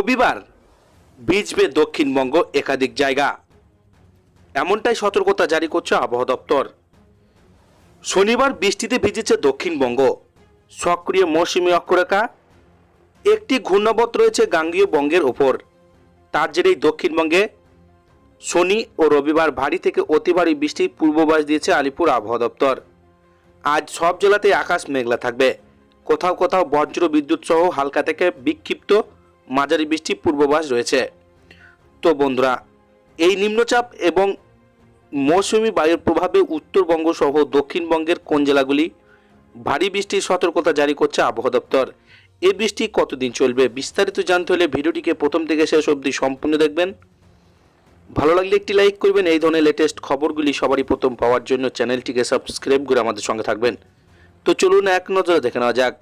রবিবার ভিজবে দক্ষিণবঙ্গ একাধিক জায়গা। এমনটাই সতর্কতা জারি করছে আবহাওয়া দপ্তর। শনিবার বৃষ্টিতে ভিজেছে দক্ষিণবঙ্গ। সক্রিয় মৌসুমী অক্ষরেখা, একটি ঘূর্ণাবত রয়েছে গাঙ্গীয় বঙ্গের ওপর। তার জেরেই দক্ষিণবঙ্গে শনি ও রবিবার ভারী থেকে অতি ভারী বৃষ্টির পূর্বাভাস দিয়েছে আলিপুর আবহাওয়া দপ্তর। আজ সব জেলাতেই আকাশ মেঘলা থাকবে। কোথাও কোথাও বজ্র বিদ্যুৎ সহ হালকা থেকে বিক্ষিপ্ত মাঝারি বৃষ্টির পূর্বাভাস রয়েছে। তো বন্ধুরা, এই নিম্নচাপ এবং মৌসুমি বায়ুর প্রভাবে উত্তরবঙ্গ সহ দক্ষিণবঙ্গের কোন জেলাগুলি ভারী বৃষ্টির সতর্কতা জারি করছে আবহাওয়া দপ্তর? এই বৃষ্টি কতদিন চলবে? বিস্তারিত জানতে হলে ভিডিওটিকে প্রথম থেকে শেষ অবধি সম্পূর্ণ দেখবেন। ভালো লাগলে একটি লাইক করবেন, এই ধরনের লেটেস্ট খবরগুলি সবারই প্রথম পাওয়ার জন্য চ্যানেলটিকে সাবস্ক্রাইব করে আমাদের সঙ্গে থাকবেন। তো চলুন এক নজরে দেখে নেওয়া যাক।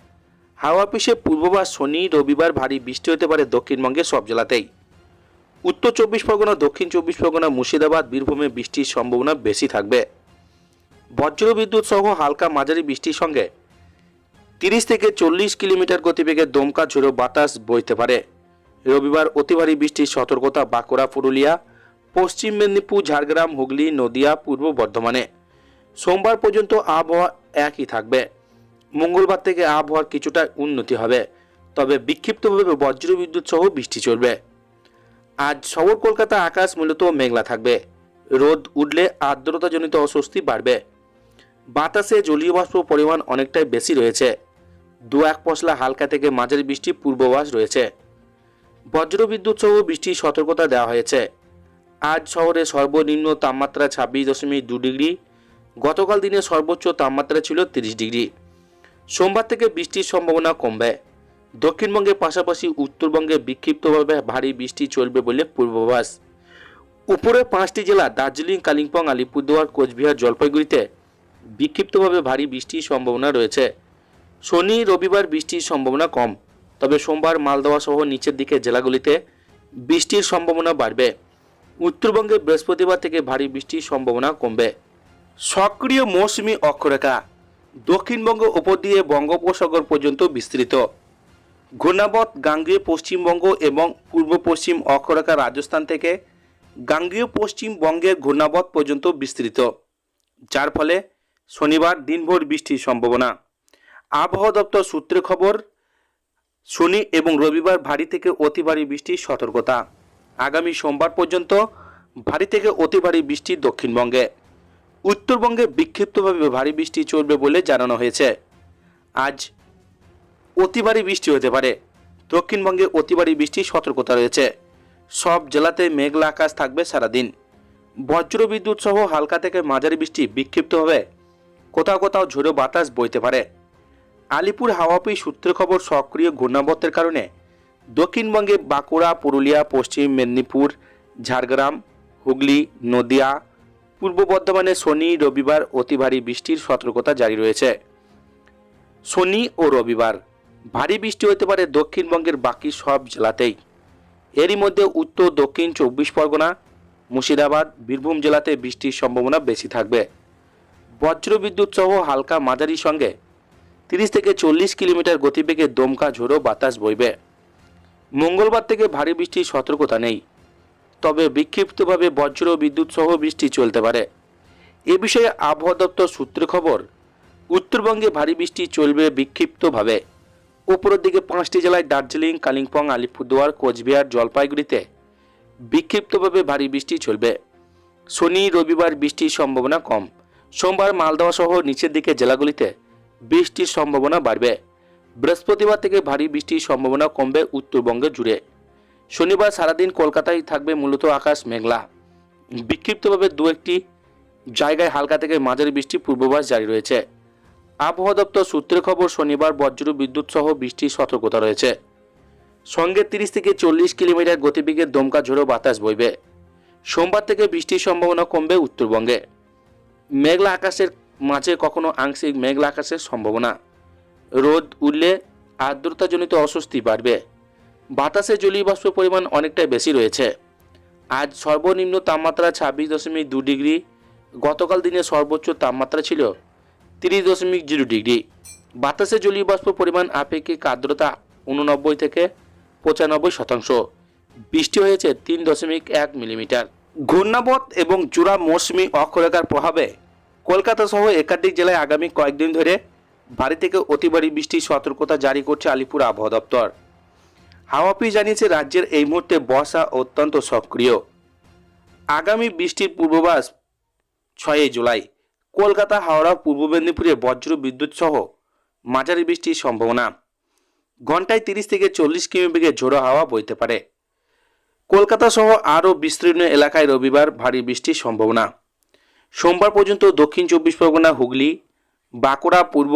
হাওয়া অফিসে পূর্বাভাস শনি, রবিবার ভারী বৃষ্টি হতে পারে দক্ষিণবঙ্গের সব জেলাতেই। উত্তর চব্বিশ পরগনা, দক্ষিণ চব্বিশ পরগনা, মুর্শিদাবাদ, বীরভূমে বৃষ্টির সম্ভাবনা বেশি থাকবে। বজ্র বিদ্যুৎ সহ হালকা মাঝারি বৃষ্টির সঙ্গে তিরিশ থেকে চল্লিশ কিলোমিটার গতিবেগে দমকা ঝোড়ো বাতাস বইতে পারে। রবিবার অতি ভারী বৃষ্টির সতর্কতা বাঁকুড়া, পুরুলিয়া, পশ্চিম মেদিনীপুর, ঝাড়গ্রাম, হুগলি, নদিয়া, পূর্ব বর্ধমানে। সোমবার পর্যন্ত আবহাওয়া একই থাকবে। মঙ্গলবার থেকে আবহাওয়ার কিছুটা উন্নতি হবে, তবে বিক্ষিপ্তভাবে বজ্র বিদ্যুৎ সহ বৃষ্টি চলবে। আজ শহর কলকাতা আকাশ মূলত মেঘলা থাকবে। রোদ উঠলে আর্দ্রতাজনিত অস্বস্তি বাড়বে। বাতাসে জলীয় বাষ্প পরিমাণ অনেকটাই বেশি রয়েছে। দু এক পশলা হালকা থেকে মাঝারি বৃষ্টির পূর্বাভাস রয়েছে। বজ্র বিদ্যুৎ সহ বৃষ্টির সতর্কতা দেওয়া হয়েছে। আজ শহরে সর্বনিম্ন তাপমাত্রা ছাব্বিশ দশমিক দু ডিগ্রি, গতকাল দিনে সর্বোচ্চ তাপমাত্রা ছিল তিরিশ ডিগ্রি। সোমবার থেকে বৃষ্টির সম্ভাবনা কমবে। দক্ষিণবঙ্গের পাশাপাশি উত্তরবঙ্গে বিক্ষিপ্তভাবে ভারী বৃষ্টি চলবে বলে পূর্বাভাস। উপরে পাঁচটি জেলা দার্জিলিং, কালিম্পং, আলিপুরদুয়ার, কোচবিহার, জলপাইগুড়িতে বিক্ষিপ্তভাবে ভারী বৃষ্টির সম্ভাবনা রয়েছে। শনি, রবিবার বৃষ্টির সম্ভাবনা কম, তবে সোমবার মালদহ সহ নিচের দিকে জেলাগুলিতে বৃষ্টির সম্ভাবনা বাড়বে। উত্তরবঙ্গে বৃহস্পতিবার থেকে ভারী বৃষ্টির সম্ভাবনা কমবে। সক্রিয় মৌসুমি অক্ষরেখা দক্ষিণবঙ্গ উপর দিয়ে বঙ্গোপসাগর পর্যন্ত বিস্তৃত। ঘূর্ণাবত গাঙ্গীয় পশ্চিমবঙ্গ এবং পূর্ব পশ্চিম অক্ষরেখা রাজস্থান থেকে গাঙ্গীয় পশ্চিমবঙ্গের ঘূর্ণাবত পর্যন্ত বিস্তৃত, যার ফলে শনিবার দিনভর বৃষ্টির সম্ভাবনা। আবহাওয়া দপ্তর সূত্রে খবর, শনি এবং রবিবার ভারী থেকে অতি ভারী বৃষ্টির সতর্কতা। আগামী সোমবার পর্যন্ত ভারী থেকে অতি ভারী বৃষ্টি দক্ষিণবঙ্গে। উত্তরবঙ্গে বিক্ষিপ্তভাবে ভারী বৃষ্টি চলবে বলে জানানো হয়েছে। আজ অতি ভারী বৃষ্টি হতে পারে। দক্ষিণবঙ্গে অতি ভারী বৃষ্টির সতর্কতা রয়েছে। সব জেলাতে মেঘলা আকাশ থাকবে সারাদিন। বজ্র বিদ্যুৎ সহ হালকা থেকে মাঝারি বৃষ্টি বিক্ষিপ্তভাবে কোথাও কোথাও ঝোড়ো বাতাস বইতে পারে। আলিপুর হাওয়াপি সূত্রে খবর, সক্রিয় ঘূর্ণাবর্তের কারণে দক্ষিণবঙ্গে বাঁকুড়া, পুরুলিয়া, পশ্চিম মেদিনীপুর, ঝাড়গ্রাম, হুগলি, নদিয়া পূর্ব বর্ধমানে শনি, রবিবার অতি ভারী বৃষ্টির সতর্কতা জারি রয়েছে। শনি ও রবিবার ভারী বৃষ্টি হতে পারে দক্ষিণবঙ্গের বাকি সব জেলাতেই। এরই মধ্যে উত্তর, দক্ষিণ, চব্বিশ পরগনা, মুর্শিদাবাদ, বীরভূম জেলাতে বৃষ্টির সম্ভাবনা বেশি থাকবে। বজ্র বিদ্যুৎ সহ হালকা মাঝারির সঙ্গে তিরিশ থেকে চল্লিশ কিলোমিটার গতিবেগে দমকা ঝোড়ো বাতাস বইবে। মঙ্গলবার থেকে ভারী বৃষ্টির সতর্কতা নেই। তবে বিক্ষিপ্তভাবে বজ্র বিদ্যুৎ সহ বৃষ্টি চলতে পারে। এ বিষয়ে আবহাওয়া দপ্তর সূত্রে খবর, উত্তরবঙ্গে ভারী বৃষ্টি চলবে বিক্ষিপ্তভাবে। উপরের দিকে পাঁচটি জেলায় দার্জিলিং, কালিম্পং, আলিপুরদুয়ার, কোচবিহার, জলপাইগুড়িতে বিক্ষিপ্তভাবে ভারী বৃষ্টি চলবে। শনি, রবিবার বৃষ্টির সম্ভাবনা কম। সোমবার মালদহ সহ নিচের দিকে জেলাগুলিতে বৃষ্টির সম্ভাবনা বাড়বে। বৃহস্পতিবার থেকে ভারী বৃষ্টির সম্ভাবনা কমবে উত্তরবঙ্গে জুড়ে। শনিবার সারাদিন কলকাতায় থাকবে মূলত আকাশ মেঘলা। বিক্ষিপ্তভাবে দু একটি জায়গায় হালকা থেকে মাঝারি বৃষ্টির পূর্বাভাস জারি রয়েছে। আবহাওয়া দপ্তর সূত্রে খবর, শনিবার বজ্র, বিদ্যুৎ সহ বৃষ্টির সতর্কতা রয়েছে। সঙ্গে তিরিশ থেকে চল্লিশ কিলোমিটার গতিবেগে দমকা ঝোড়ো বাতাস বইবে। সোমবার থেকে বৃষ্টির সম্ভাবনা কমবে উত্তরবঙ্গে। মেঘলা আকাশের মাঝে কখনো আংশিক মেঘলা আকাশের সম্ভাবনা। রোদ উঠলে আর্দ্রতাজনিত অস্বস্তি বাড়বে। বাতাসে জলীয় বাষ্প পরিমাণ অনেকটাই বেশি রয়েছে। আজ সর্বনিম্ন তাপমাত্রা ছাব্বিশ দশমিক দু ডিগ্রি, গতকাল দিনে সর্বোচ্চ তাপমাত্রা ছিল তিরিশ দশমিক জিরো ডিগ্রি। বাতাসে জলীয় বাষ্প পরিমাণ আপেক্ষিক আর্দ্রতা উননব্বই থেকে পঁচানব্বই শতাংশ। বৃষ্টি হয়েছে তিন দশমিক এক মিলিমিটার। ঘূর্ণাবত এবং জোড়া মৌসুমি অক্ষরেখার প্রভাবে কলকাতা সহ একাধিক জেলায় আগামী কয়েকদিন ধরে ভারী থেকে অতি ভারী বৃষ্টির সতর্কতা জারি করছে আলিপুর আবহাওয়া দপ্তর। হাওয়া জানিয়েছে রাজ্যের এই মুহূর্তে বর্ষা অত্যন্ত সক্রিয়। আগামী বৃষ্টির পূর্বাভাস ছয়ই জুলাই। কলকাতা, হাওড়া, পূর্ব মেদিনীপুরে বজ্র বিদ্যুৎ সহ মাঝারি বৃষ্টির সম্ভাবনা। ঘন্টায় তিরিশ থেকে চল্লিশ কিমি বেগে ঝোড়ো হাওয়া বইতে পারে। কলকাতা সহ আরও বিস্তীর্ণ এলাকায় রবিবার ভারী বৃষ্টির সম্ভাবনা। সোমবার পর্যন্ত দক্ষিণ চব্বিশ পরগনা, হুগলি, বাঁকুড়া, পূর্ব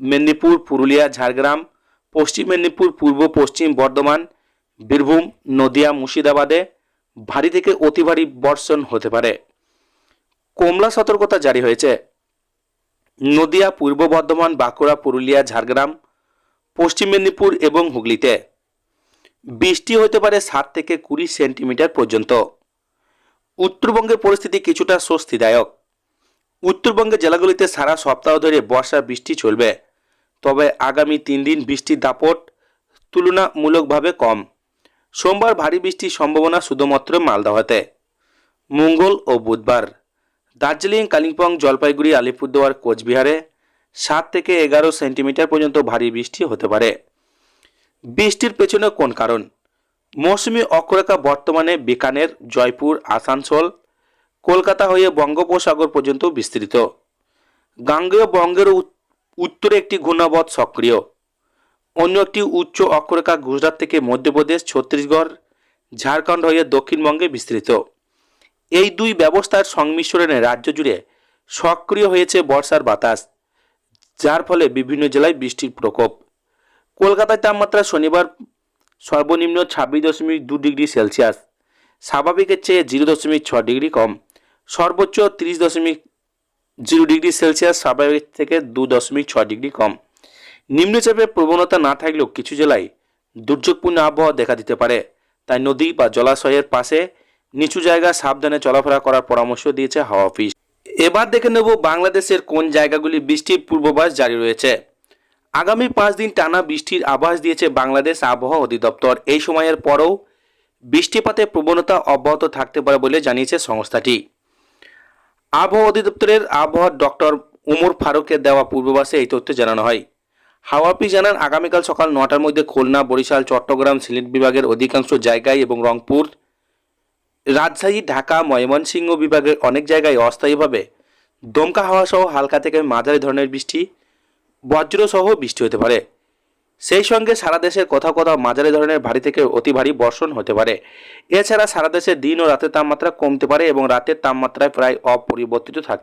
মেদিনীপুর, পুরুলিয়া, ঝাড়গ্রাম পশ্চিম মেদিনীপুর, পূর্ব, পশ্চিম বর্ধমান, বীরভূম, নদিয়া, মুর্শিদাবাদে ভারী থেকে অতি ভারী বর্ষণ হতে পারে। কমলা সতর্কতা জারি হয়েছে। নদিয়া, পূর্ব বর্ধমান, বাঁকুড়া, পুরুলিয়া, ঝাড়গ্রাম, পশ্চিম মেদিনীপুর এবং হুগলিতে বৃষ্টি হতে পারে সাত থেকে কুড়ি সেন্টিমিটার পর্যন্ত। উত্তরবঙ্গের পরিস্থিতি কিছুটা স্বস্তিদায়ক। উত্তরবঙ্গের জেলাগুলিতে সারা সপ্তাহ ধরে বর্ষা বৃষ্টি চলবে। তবে আগামী তিন দিন বৃষ্টির দাপট তুলনামূলকভাবে কম। সোমবার ভারী বৃষ্টির সম্ভাবনা শুধুমাত্র মালদহতে মঙ্গল ও বুধবার। দার্জিলিং, কালিম্পং, জলপাইগুড়ি, আলিপুরদুয়ার, কোচবিহারে সাত থেকে এগারো সেন্টিমিটার পর্যন্ত ভারী বৃষ্টি হতে পারে। বৃষ্টির পেছনে কোন কারণ? মৌসুমি অক্ষরেখা বর্তমানে বিকানের, জয়পুর, আসানসোল, কলকাতা হয়ে বঙ্গোপসাগর পর্যন্ত বিস্তৃত। গাঙ্গেয় বঙ্গের উত্তরে একটি ঘূর্ণাবধ সক্রিয়। অন্য একটি উচ্চ অক্ষরেখা গুজরাট থেকে মধ্যপ্রদেশ, ছত্তিশগড়, ঝাড়খণ্ড হয়ে দক্ষিণবঙ্গে বিস্তৃত। এই দুই ব্যবস্থার সংমিশ্রণে রাজ্য জুড়ে সক্রিয় হয়েছে বর্ষার বাতাস, যার ফলে বিভিন্ন জেলায় বৃষ্টির প্রকোপ। কলকাতায় তাপমাত্রা শনিবার সর্বনিম্ন ছাব্বিশ দশমিক দু ডিগ্রি সেলসিয়াস, স্বাভাবিকের চেয়ে জিরো দশমিক ছ ডিগ্রি কম, সর্বোচ্চ তিরিশ দশমিক জিরো ডিগ্রি সেলসিয়াস স্বাভাবিক থেকে দু দশমিক ছ ডিগ্রি কম। নিম্নচাপের প্রবণতা না থাকলেও কিছু জেলায় দুর্যোগপূর্ণ আবহাওয়া দেখা দিতে পারে। তাই নদী বা জলাশয়ের পাশে নিচু জায়গা সাবধানে চলাফেরা করার পরামর্শ দিয়েছে হাওয়া অফিস। এবার দেখে নেব বাংলাদেশের কোন জায়গাগুলি বৃষ্টির পূর্বাভাস জারি রয়েছে। আগামী পাঁচ দিন টানা বৃষ্টির আভাস দিয়েছে বাংলাদেশ আবহাওয়া অধিদপ্তর। এই সময়ের পরেও বৃষ্টিপাতের প্রবণতা অব্যাহত থাকতে পারে বলে জানিয়েছে সংস্থাটি। আবহাওয়া অধিদপ্তরের আবহাওয়া ডক্টর উমর ফারুকের দেওয়া পূর্বাভাসে এই তথ্য জানানো হয়। হাওয়া অফিস জানান, আগামীকাল সকাল নটার মধ্যে খুলনা, বরিশাল, চট্টগ্রাম, সিলেট বিভাগের অধিকাংশ জায়গায় এবং রংপুর, রাজশাহী, ঢাকা, ময়মনসিংহ বিভাগের অনেক জায়গায় অস্থায়ীভাবে দমকা হাওয়া সহ হালকা থেকে মাঝারি ধরনের বৃষ্টি, বজ্রসহ বৃষ্টি হতে পারে। সেই সঙ্গে সারা দেশের কোথাও কোথাও মাঝারি ধরনের ভারী থেকে অতি ভারী বর্ষণ হতে পারে। এছাড়া সারা দেশে দিন ও রাতের তাপমাত্রা কমতে পারে এবং রাতের তাপমাত্রায় প্রায় অপরিবর্তিত থাকতে